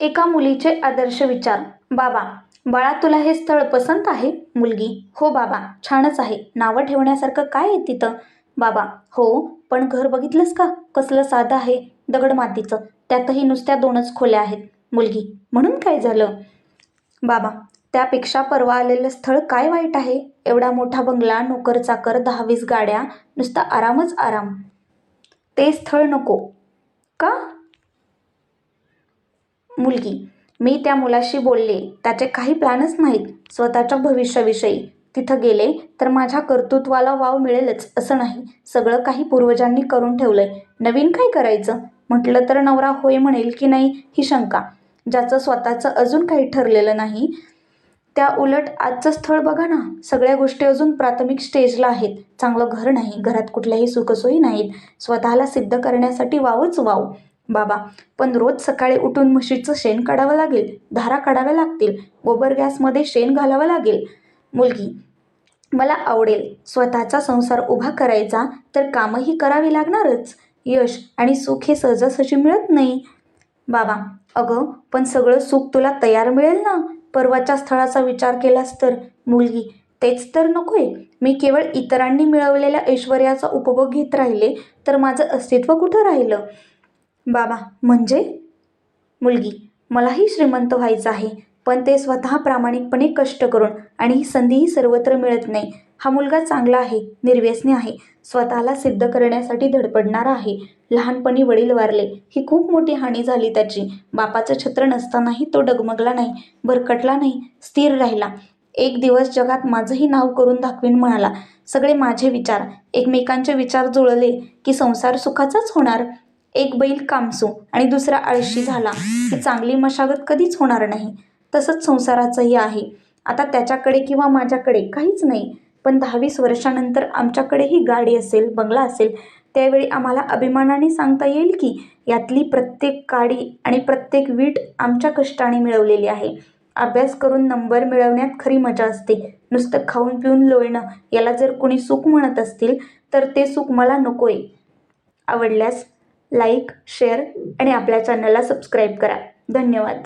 एका मुलीचे आदर्श विचार. बाबा बाळा तुला हे स्थळ पसंत आहे? मुलगी. हो बाबा छानच आहे. नावं ठेवण्यासारखं काय आहे तिथं? बाबा हो पण घर बघितलंस का? कसलं साधं आहे दगड मातीचं. त्यातही नुसत्या दोनच खोल्या आहेत. मुलगी म्हणून काय झालं? बाबा त्यापेक्षा परवा आलेलं स्थळ काय वाईट आहे? एवढा मोठा बंगला नोकर चाकर दहा वीस गाड्या नुसता आरामच आराम. ते स्थळ नको. का? मुलगी. मी त्या मुलाशी बोलले त्याचे काही प्लॅनच नाहीत. स्वतःच्या भविष्याविषयी. तिथं गेले तर माझ्या कर्तृत्वाला वाव मिळेलच असं नाही. सगळं काही पूर्वजांनी करून ठेवलंय. नवीन काय करायचं? म्हटलं तर नवरा होय म्हणेल की नाही ही शंका. ज्याचं स्वतःचं अजून काही ठरलेलं नाही त्या उलट आजचं स्थळ बघा ना. सगळ्या गोष्टी अजून प्राथमिक स्टेजला आहेत. चांगलं घर नाही घरात कुठल्याही सुखसोयी नाहीत. स्वतःला सिद्ध करण्यासाठी वावच वाव. बाबा पण रोज सकाळी उठून म्हशीचं शेण काढावं लागेल धारा काढाव्या लागतील गोबर गॅसमध्ये शेण घालावं लागेल. मुलगी मला आवडेल स्वतःचा संसार उभा करायचा तर कामही करावी लागणारच. यश आणि सुख हे सहजासहजी मिळत नाही. बाबा अगं पण सगळं सुख तुला तयार मिळेल ना? परवाच्या स्थळाचा विचार केलास तर? मुलगी तेच तर नकोय. मी केवळ इतरांनी मिळवलेल्या ऐश्वर्याचा उपभोग घेत राहिले तर माझं अस्तित्व कुठं राहिलं? बाबा म्हणजे? मुलगी मलाही श्रीमंत व्हायचं आहे पण ते स्वतः प्रामाणिकपणे कष्ट करून आणि ही संधीही सर्वत्र मिळत नाही. हा मुलगा चांगला आहे निर्व्यसनी आहे स्वतःला सिद्ध करण्यासाठी धडपडणारा आहे. लहानपणी वडील वारले ही खूप मोठी हानी झाली त्याची. बापाचं छत्र नसतानाही तो डगमगला नाही भरकटला नाही स्थिर राहिला. एक दिवस जगात माझंही नाव करून दाखवीन म्हणाला. सगळे माझे विचार एकमेकांचे विचार जुळले की संसार सुखाचाच होणार? एक बैल कामसू आणि दुसरा आळशी झाला. की चांगली मशागत कधीच होणार नाही. तसंच संसाराचंही आहे. आता त्याच्याकडे किंवा माझ्याकडे काहीच नाही. पण दहावीस वर्षानंतर आमच्याकडेही गाडी असेल बंगला असेल त्यावेळी आम्हाला अभिमानाने सांगता येईल की यातली प्रत्येक काडी आणि प्रत्येक वीट आमच्या कष्टाने मिळवलेली आहे. अभ्यास करून नंबर मिळवण्यात खरी मजा असते. नुसतं खाऊन पिऊन लोळणं याला जर कोणी सुख म्हणत असतील तर ते सुख मला नकोय. आवडल्यास लाईक शेअर आणि आपल्या चॅनलला सबस्क्राईब करा. धन्यवाद.